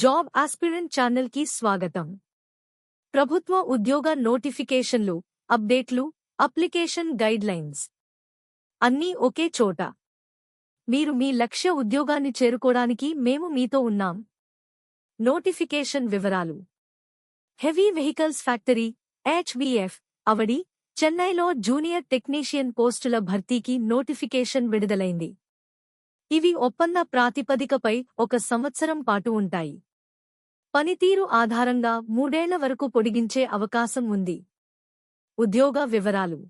Job aspirant ఛానల్కి స్వాగతం. ప్రభుత్వ ఉద్యోగ నోటిఫికేషన్లు అప్డేట్లు అప్లికేషన్ గైడ్లైన్స్. అన్నీ ఒకే చోట. మీరు మీ లక్ష్య ఉద్యోగాన్ని చేరుకోవడానికి మేము మీతో ఉన్నాం. నోటిఫికేషన్ వివరాలు. Heavy vehicles factory HBF Avadi చెన్నైలో జూనియర్ టెక్నీషియన్ పోస్టుల భర్తీకి నోటిఫికేషన్ విడుదలైంది. ఇవి ఒప్పంద ప్రాతిపదికపై ఒక సంవత్సరం పాటు ఉంటాయి. పనితీరు ఆధారంగా మూడేళ్ళ వరకు పొడిగించే అవకాశం ఉంది. ఉద్యోగ వివరాలు.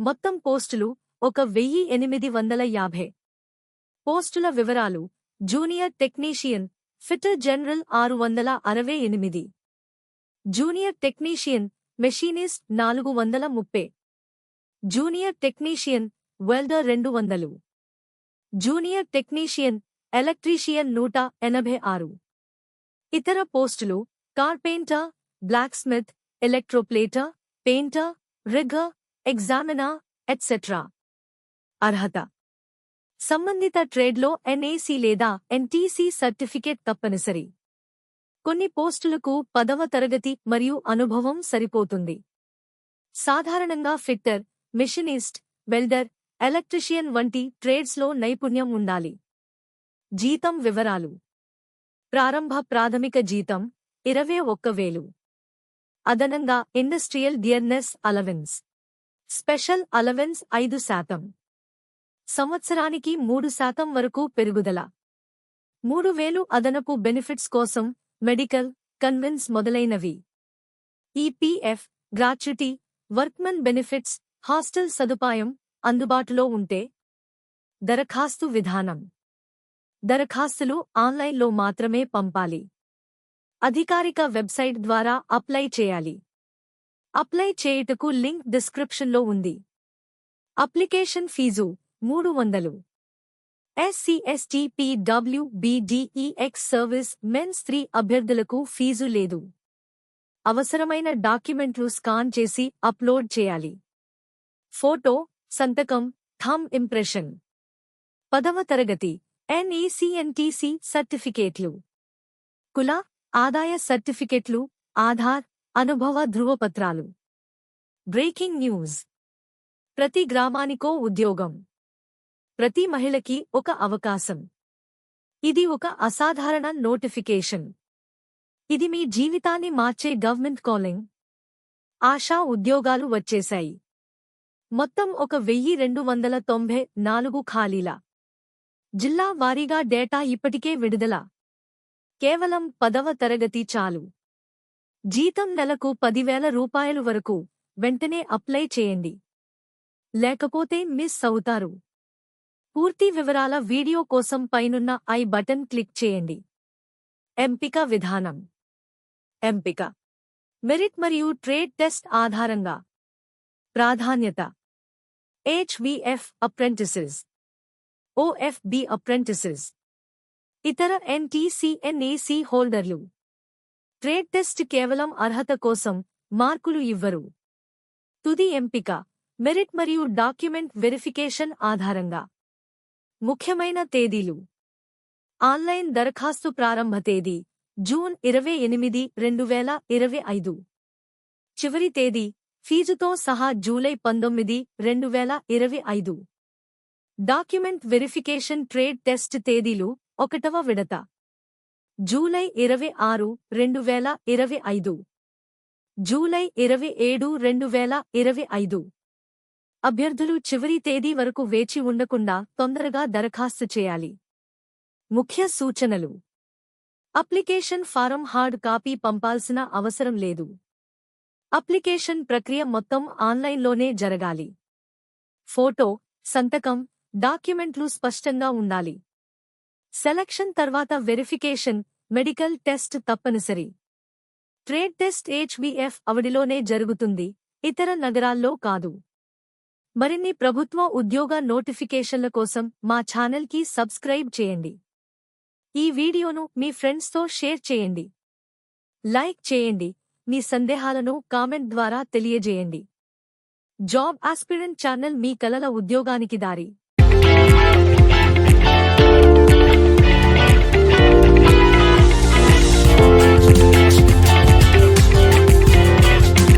మొత్తం పోస్టులు ఒక వెయ్యి ఎనిమిది వందల యాభై. పోస్టుల వివరాలు జూనియర్ టెక్నీషియన్ ఫిటర్ జనరల్ ఆరు వందల అరవై ఎనిమిది. జూనియర్ టెక్నీషియన్ మెషీనిస్ట్ నాలుగు వందల ముప్పై. జూనియర్ టెక్నీషియన్ వెల్డర్ రెండు వందలు. జూనియర్ టెక్నీషియన్ ఎలక్ట్రీషియన్ నూట ఎనభై ఆరు. ఇతర పోస్టులు carpenter blacksmith electroplater painter rigger examiner etcetera అర్హత. సంబంధిత ట్రేడ్లో ఎన్ఏసీ లేదా ఎన్టీసీ సర్టిఫికేట్ తప్పనిసరి. కొన్ని పోస్టులకు పదవ తరగతి మరియు అనుభవం సరిపోతుంది. సాధారణంగా ఫిట్టర్ మిషనిస్ట్ వెల్డర్ ఎలక్ట్రిషియన్ వంటి ట్రేడ్స్లో నైపుణ్యం ఉండాలి. జీతం వివరాలు. ప్రారంభ ప్రాథమిక జీతం ఇరవై ఒక్క వేలు. అదనంగా industrial dearness allowance. Special allowance ఐదు శాతం. సంవత్సరానికి మూడు శాతం వరకు పెరుగుదల. మూడు వేలు అదనపు బెనిఫిట్స్ కోసం మెడికల్ కన్వెన్స్ మొదలైనవి. EPF gratuity workmen benefits hostel సదుపాయం అందుబాటులో ఉంటే. దరఖాస్తు విధానం. దరఖాస్తులు ఆన్లైన్లో మాత్రమే పంపాలి. అధికారిక వెబ్సైట్ ద్వారా అప్లై చేయాలి. అప్లై చేయుటకు లింక్ డిస్క్రిప్షన్లో ఉంది. అప్లికేషన్ ఫీజు మూడు వందలు. SC ST PWBD EX servicemen three అభ్యర్థులకు ఫీజు లేదు. అవసరమైన డాక్యుమెంట్లు స్కాన్ చేసి అప్లోడ్ చేయాలి. ఫోటో సంతకం థమ్ ఇంప్రెషన్. పదవ తరగతి ఎన్ఈసిఎన్టీసీ సర్టిఫికేట్లు. కుల ఆదాయ సర్టిఫికెట్లు ఆధార్ అనుభవ ధృవపత్రాలు. Breaking news. ప్రతి గ్రామానికో ఉద్యోగం. ప్రతి మహిళకి ఒక అవకాశం. ఇది ఒక అసాధారణ నోటిఫికేషన్. ఇది మీ జీవితాన్ని మార్చే గవర్నమెంట్ కాలింగ్. ఆశా ఉద్యోగాలు వచ్చేశాయి. మొత్తం ఒక వెయ్యి రెండు వందల తొంభై నాలుగు ఖాళీల. జిల్లా వారీగా డేటా ఇప్పటికే విడుదల. కేవలం పదవ తరగతి చాలు. జీతం నెలకు పదివేల రూపాయలు వరకు వెంటనే అప్లై చేయండి. లేకపోతే మిస్ అవుతారు. పూర్తి వివరాల వీడియో కోసం పైనున్న ఐ బటన్ క్లిక్ చేయండి. ఎంపిక విధానం. ఎంపిక. మెరిట్ మరియు ట్రేడ్ టెస్ట్ ఆధారంగా. ప్రాధాన్యత. హెచ్విఎఫ్ అప్రెంటిసెస్ ఓఎఫ్బి అప్రెంటిసెస్ ఇతర ఎన్టీసీఎన్ఏసీ హోల్డర్లు. ట్రేడ్ టెస్ట్ కేవలం అర్హత కోసం మార్కులు ఇవ్వరు. తుది ఎంపిక మెరిట్ మరియు డాక్యుమెంట్ వెరిఫికేషన్ ఆధారంగా. ముఖ్యమైన తేదీలు. ఆన్లైన్ దరఖాస్తు ప్రారంభ తేదీ జూన్ ఇరవై ఎనిమిది రెండు వేల ఇరవై ఐదు. చివరి తేదీ ఫీజుతో సహా జూలై పంతొమ్మిది రెండు వేల ఇరవై ఐదు. డాక్యుమెంట్ వెరిఫికేషన్ ట్రేడ్ టెస్ట్ తేదీలు ఒకటవ విడత. జూలై ఇరవై ఆరు రెండు వేల ఇరవై ఐదు. జూలై ఇరవై ఏడు రెండు వేల ఇరవై ఐదు. అభ్యర్థులు చివరి తేదీ వరకు వేచి ఉండకుండా తొందరగా దరఖాస్తు చేయాలి. ముఖ్య సూచనలు. అప్లికేషన్ ఫారం హార్డ్ కాపీ పంపాల్సిన అవసరం లేదు. అప్లికేషన్ ప్రక్రియ మొత్తం ఆన్లైన్లోనే జరగాలి. ఫోటో సంతకం డాక్యుమెంట్లు స్పష్టంగా ఉండాలి. సెలక్షన్ తర్వాత వెరిఫికేషన్ మెడికల్ టెస్ట్ తప్పనిసరి. ట్రేడ్ టెస్ట్ హెచ్బిఎఫ్ అవడిలోనే జరుగుతుంది ఇతర నగరాల్లో కాదు. మరిన్ని ప్రభుత్వ ఉద్యోగ నోటిఫికేషన్ల కోసం మా ఛానల్కి సబ్స్క్రైబ్ చేయండి. ఈ వీడియోను మీ ఫ్రెండ్స్తో షేర్ చేయండి. లైక్ చేయండి మీ సందేహాలను కామెంట్ ద్వారా తెలియజేయండి. జాబ్ ఆస్పిరెంట్ ఛానల్ మీ కలల ఉద్యోగానికి దారి.